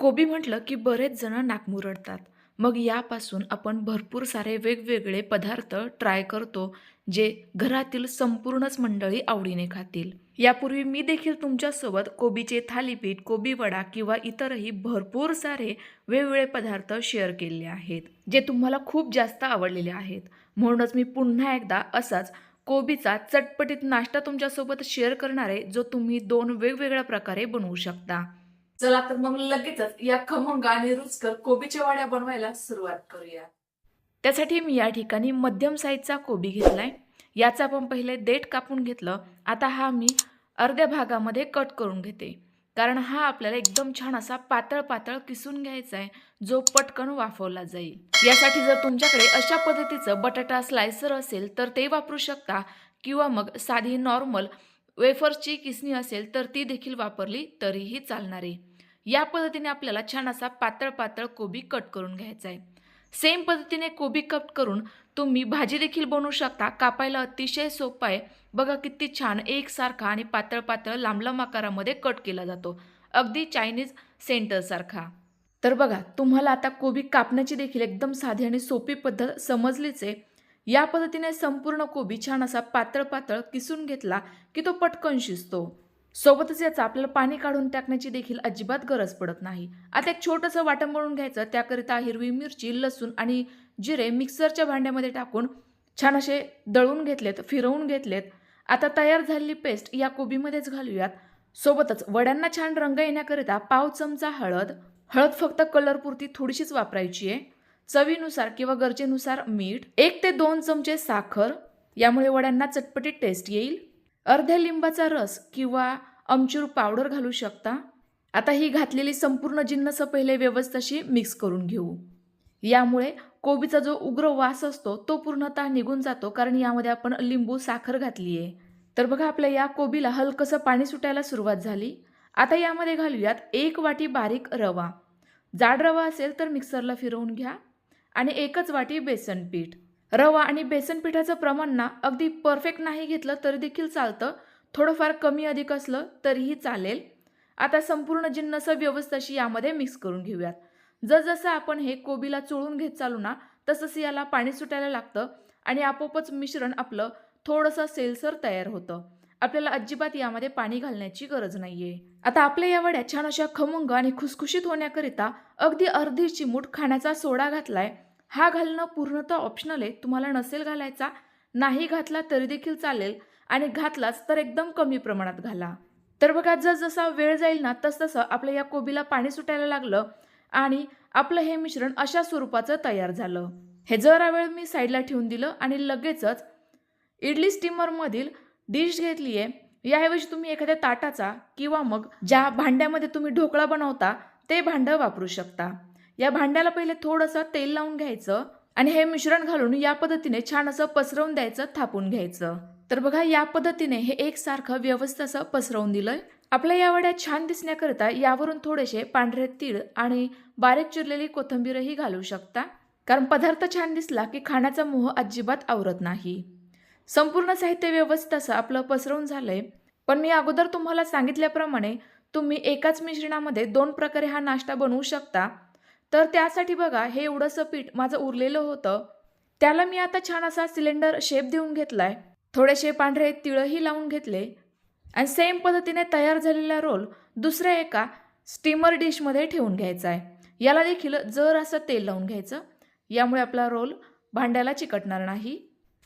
कोबी म्हटलं की बरेच जण नाकमुरडतात. मग यापासून आपण भरपूर सारे वेगवेगळे पदार्थ ट्राय करतो जे घरातील संपूर्णच मंडळी आवडीने खातील. यापूर्वी मी देखील तुमच्यासोबत कोबीचे थालीपीठ कोबी वडा किंवा इतरही भरपूर सारे वेगवेगळे पदार्थ शेअर केलेले आहेत जे तुम्हाला खूप जास्त आवडलेले आहेत. म्हणूनच मी पुन्हा एकदा असाच कोबीचा चटपटीत नाश्ता तुमच्यासोबत शेअर करणार आहे जो तुम्ही दोन वेगवेगळ्या प्रकारे बनवू शकता. चला तर मग लगेचच या खमंग आणि रुचकर कोबीच्या वड्या बनवायला सुरुवात करूया. त्यासाठी मी या ठिकाणी मध्यम साईजचा कोबी घेतलाय. याचा आपण पहिले देठ कापून घेतलं. आता हा मी अर्ध्या भागामध्ये कट करून घेते. कारण हा आपल्याला एकदम छान असा पातळ पातळ किसून घ्यायचा आहे जो पटकन वाफवला जाईल. यासाठी जर तुमच्याकडे अशा पद्धतीचं बटाटा स्लायसर असेल तर ते वापरू शकता. किंवा मग साधी नॉर्मल वेफर्सची किसणी असेल तर ती देखील वापरली तरीही चालणार. आहे या पद्धतीने आपल्याला छान असा पातळ पातळ कोबी कट करून घ्यायचा आहे. सेम पद्धतीने कोबी कट करून तुम्ही भाजी देखील बनवू शकता. कापायला अतिशय सोपं आहे. बघा किती छान एकसारखा आणि पातळ पातळ लांब लांब आकारामध्ये कट केला जातो. अगदी चायनीज सेंटरसारखा तर बघा तुम्हाला आता कोबी कापण्याची देखील एकदम साधी आणि सोपी पद्धत समजलीच आहे. या पद्धतीने संपूर्ण कोबी छान असा पातळ पातळ किसून घेतला की तो पटकन शिजतो. सोबतच याचं आपल्याला पाणी काढून टाकण्याची देखील अजिबात गरज पडत नाही. आता एक छोटंसं वाटण बनवून घ्यायचं त्याकरिता हिरवी मिरची लसूण आणि जिरे मिक्सरच्या भांड्यामध्ये टाकून छान असे दळून घेतलेत फिरवून घेतलेत. आता तयार झालेली पेस्ट या कोबीमध्येच घालूयात. सोबतच वड्यांना छान रंग येण्याकरिता पाव चमचा हळद हळद फक्त कलरपुरती थोडीशीच वापरायची आहे. चवीनुसार किंवा गरजेनुसार मीठ एक ते दोन चमचे साखर यामुळे वड्यांना चटपटीत टेस्ट येईल. अर्ध्या लिंबाचा रस किंवा अमचूर पावडर घालू शकता? आता ही घातलेली संपूर्ण जिन्नस पहिले व्यवस्थितशी मिक्स करून घेऊ. यामुळे कोबीचा जो उग्र वास असतो तो पूर्णतः निघून जातो कारण यामध्ये आपण लिंबू साखर घातली आहे तर बघा आपल्या या कोबीला हलकंसं पाणी सुटायला सुरुवात झाली. आता यामध्ये घालूयात एक वाटी बारीक रवा. जाड रवा असेल तर मिक्सरला फिरवून घ्या आणि एकच वाटी बेसन पीठ. रवा आणि बेसन पिठाचं प्रमाण ना अगदी परफेक्ट नाही घेतलं तरी देखील चालतं. थोडंफार कमी अधिक असलं तरीही चालेल. आता संपूर्ण जिन्नस व्यवस्थाशी यामध्ये मिक्स करून घेऊयात. जसजसं आपण हे कोबीला चोळून घेत चालू ना तसंच याला पाणी सुटायला लागतं आणि आपोआपच मिश्रण आपलं थोडंसं सेलसर तयार होतं. आपल्याला अजिबात यामध्ये पाणी घालण्याची गरज नाहीये. आता आपल्या या वड्या छान अशा खमंग आणि खुसखुशीत होण्याकरिता अगदी अर्धी चिमूट खाण्याचा सोडा घातलाय. हा घालणं पूर्णतः ऑप्शनल आहे. तुम्हाला नसेल घालायचा नाही घातला तरी देखील चालेल. आणि घातलाच तर एकदम कमी प्रमाणात घाला. तर बघा जसजसा वेळ जाईल ना तसतसं आपल्या या कोबीला पाणी सुटायला लागलं आणि आपलं हे मिश्रण अशा स्वरूपाचं तयार झालं. हे जरा वेळ मी साईडला ठेवून दिलं आणि लगेचच इडली स्टीमरमधील डिश घेतली आहे. याऐवजी तुम्ही एखाद्या ताटाचा किंवा मग ज्या भांड्यामध्ये तुम्ही ढोकळा बनवता ते भांडं वापरू शकता. या भांड्याला पहिले थोडंसं तेल लावून घ्यायचं आणि हे मिश्रण घालून या पद्धतीने छान असं पसरवून द्यायचं थापून घ्यायचं. तर बघा या पद्धतीने हे एकसारखं व्यवस्थित असं पसरवून दिलंय. आपल्या या वड्या छान दिसण्याकरिता यावरून थोडेसे पांढरे तीळ आणि बारीक चिरलेली कोथिंबीरही घालू शकता. कारण पदार्थ छान दिसला की खाण्याचा मोह अजिबात आवरत नाही. संपूर्ण साहित्य व्यवस्थित असं आपलं पसरवून झालंय. पण मी अगोदर तुम्हाला सांगितल्याप्रमाणे तुम्ही एकाच मिश्रणामध्ये दोन प्रकारे हा नाश्ता बनवू शकता. तर त्यासाठी बघा हे एवढंसं पीठ माझं उरलेलं होतं. त्याला मी आता छान असा सिलेंडर शेप देऊन घेतलाय. थोडेसे पांढरे तिळही लावून घेतले. आणि सेम पद्धतीने तयार झालेला रोल दुसऱ्या एका स्टीमर डिशमध्ये ठेवून घ्यायचा आहे याला देखील जर असं तेल लावून घ्यायचं यामुळे आपला रोल भांड्याला चिकटणार नाही.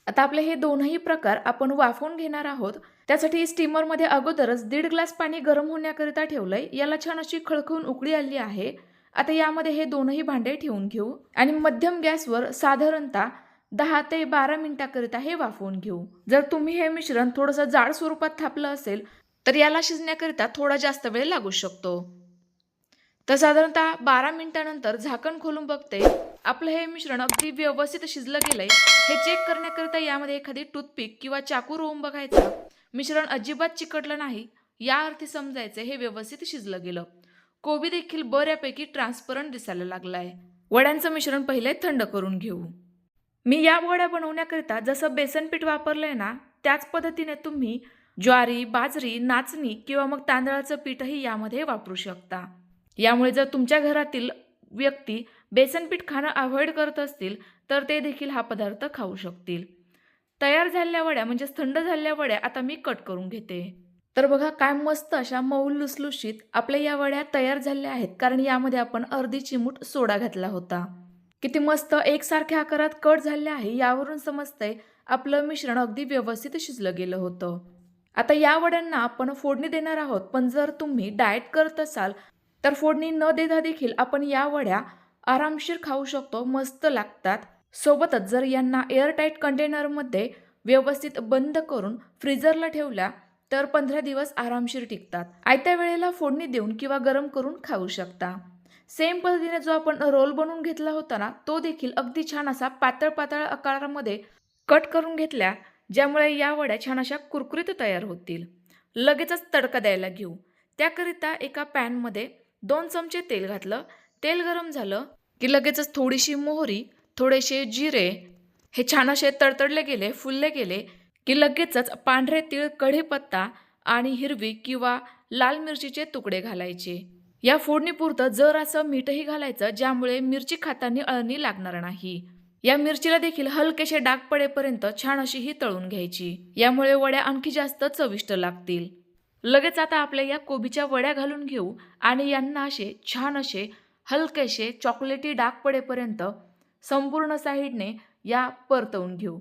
आता आपले हे दोनही प्रकार आपण वाफवून घेणार आहोत. त्यासाठी स्टीमरमध्ये अगोदरच दीड ग्लास पाणी गरम होण्याकरिता ठेवलंय. याला छान अशी खळखळून उकळी आली आहे. आता यामध्ये हे दोनही भांडे ठेवून घेऊ आणि मध्यम गॅसवर साधारणतः दहा ते बारा मिनिटाकरिता हे वाफवून घेऊ. जर तुम्ही हे मिश्रण थोडंसं जाड स्वरूपात थापलं असेल तर याला शिजण्याकरिता थोडा जास्त वेळ लागू शकतो. तर साधारणतः बारा मिनिटानंतर झाकण खोलून बघते. आपलं हे मिश्रण अगदी व्यवस्थित शिजलं गेलंय. हे चेक करण्याकरिता यामध्ये एखादी टूथपिक किंवा चाकू रोवून बघायचा. मिश्रण अजिबात चिकटलं नाही. या अर्थी समजायचं हे व्यवस्थित शिजलं गेलं. कोबी देखील बऱ्यापैकी ट्रान्सपरंट दिसायला लागलाय. वड्यांचं मिश्रण पहिले थंड करून घेऊ. मी या वड्या बनवण्याकरिता जसं बेसन पीठ वापरलंय ना त्याच पद्धतीने तुम्ही ज्वारी बाजरी नाचणी किंवा मग तांदळाचं पीठही यामध्ये वापरू शकता. यामुळे जर तुमच्या घरातील व्यक्ती बेसन पीठ खाणं अवॉइड करत असतील तर ते देखील हा पदार्थ खाऊ शकतील. तयार झालेल्या वड्या म्हणजेच थंड झालेल्या वड्या आता मी कट करून घेते. तर बघा काय मस्त अशा मऊ लुसलुशीत आपल्या या वड्या तयार झाल्या आहेत. कारण यामध्ये आपण अर्धी चिमूट सोडा घातला होता. किती मस्त एकसारख्या आकारात कट झाले आहे यावरून समजतंय आपलं मिश्रण अगदी व्यवस्थित शिजलं गेलं होतं. आता या वड्यांना आपण फोडणी देणार आहोत पण जर तुम्ही डाएट करत असाल तर फोडणी न देता देखील आपण या वड्या आरामशीर खाऊ शकतो मस्त लागतात. सोबतच जर यांना एअरटाईट कंटेनरमध्ये व्यवस्थित बंद करून फ्रीजरला ठेवल्या तर पंधरा दिवस आरामशीर टिकतात. आयत्या वेळेला फोडणी देऊन किंवा गरम करून खाऊ शकता. सेम पद्धतीने जो आपण रोल बनवून घेतला होता ना तो देखील अगदी छान असा पातळ पातळ आकारामध्ये कट करून घेतल्या ज्यामुळे या वड्या छान अशा कुरकुरीत तयार होतील. लगेचच तडका द्यायला घेऊ. त्याकरिता एका पॅनमध्ये दोन चमचे तेल घातलं. तेल गरम झालं की लगेचच थोडीशी मोहरी थोडेसे जिरे हे छान असे तडतडले गेले फुलले गेले की लगेचच पांढरे तीळ कढीपत्ता आणि हिरवी किंवा लाल मिरचीचे तुकडे घालायचे. या फोडणीपुरतं जर असं मीठही घालायचं ज्यामुळे मिरची खाताना अळणी लागणार नाही. या मिरचीला देखील हलकेसे डाग पडेपर्यंत छान अशी ही तळून घ्यायची. यामुळे वड्या आणखी जास्त चविष्ट लागतील. लगेच आता आपल्या या कोबीच्या वड्या घालून घेऊ आणि यांना असे छान असे हलकेसे चॉकलेटी डाग पडेपर्यंत संपूर्ण साईडने या परतवून घेऊ.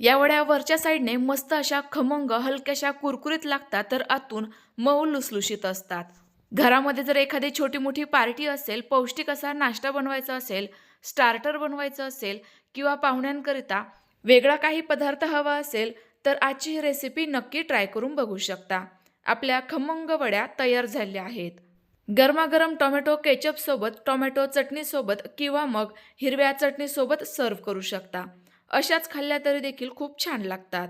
या वड्या वरच्या साईडने मस्त अशा खमंग हलक्याशा कुरकुरीत लागतात तर आतून मऊ लुसलुशीत असतात. घरामध्ये जर एखादी छोटी मोठी पार्टी असेल पौष्टिक असा नाश्ता बनवायचा असेल स्टार्टर बनवायचं असेल किंवा पाहुण्यांकरिता वेगळा काही पदार्थ हवा असेल तर आजची ही रेसिपी नक्की ट्राय करून बघू शकता. आपल्या खमंग वड्या तयार झाल्या आहेत. गरमागरम टोमॅटो केचपसोबत टोमॅटो चटणीसोबत किंवा मग हिरव्या चटणीसोबत सर्व करू शकता. अशाच खाल्ल्या तरी देखील खूप छान लागतात.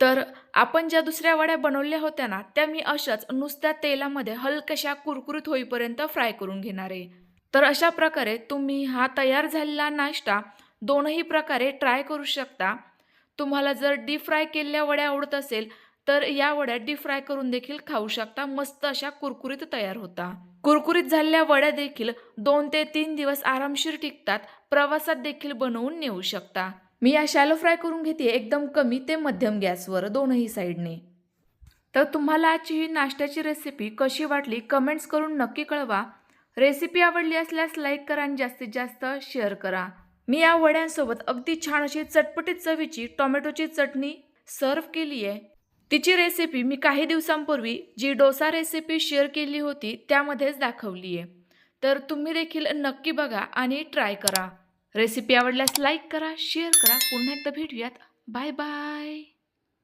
तर आपण ज्या दुसऱ्या वड्या बनवल्या होत्या ना त्या मी अशाच नुसत्या तेलामध्ये हलक्याशा कुरकुरीत होईपर्यंत फ्राय करून घेणार आहे. तर अशा प्रकारे तुम्ही हा तयार झालेला नाश्ता दोनही प्रकारे ट्राय करू शकता. तुम्हाला जर डीप फ्राय केलेल्या वड्या आवडत असेल तर या वड्या डीप फ्राय करून देखील खाऊ शकता. मस्त अशा कुरकुरीत तयार होता. कुरकुरीत झालेल्या वड्या देखील दोन ते तीन दिवस आरामशीर टिकतात प्रवासात देखील बनवून नेऊ शकता. मी या शॅलो फ्राय करून घेते एकदम कमी ते मध्यम गॅसवर दोनही साईडने. तर तुम्हाला आजची ही नाश्त्याची रेसिपी कशी वाटली कमेंट्स करून नक्की कळवा. रेसिपी आवडली असल्यास लाईक करा आणि जास्तीत जास्त शेअर करा. मी या वड्यांसोबत अगदी छान अशी चटपटीत चवीची टोमॅटोची चटणी सर्व केली आहे तिची रेसिपी मी काही दिवसांपूर्वी जी डोसा रेसिपी शेअर केली होती त्यामध्येच दाखवली आहे. तर तुम्ही देखील नक्की बघा आणि ट्राय करा. रेसिपी आवडल्यास लाईक करा शेअर करा. पुन्हा एकदा भेटूयात. Bye bye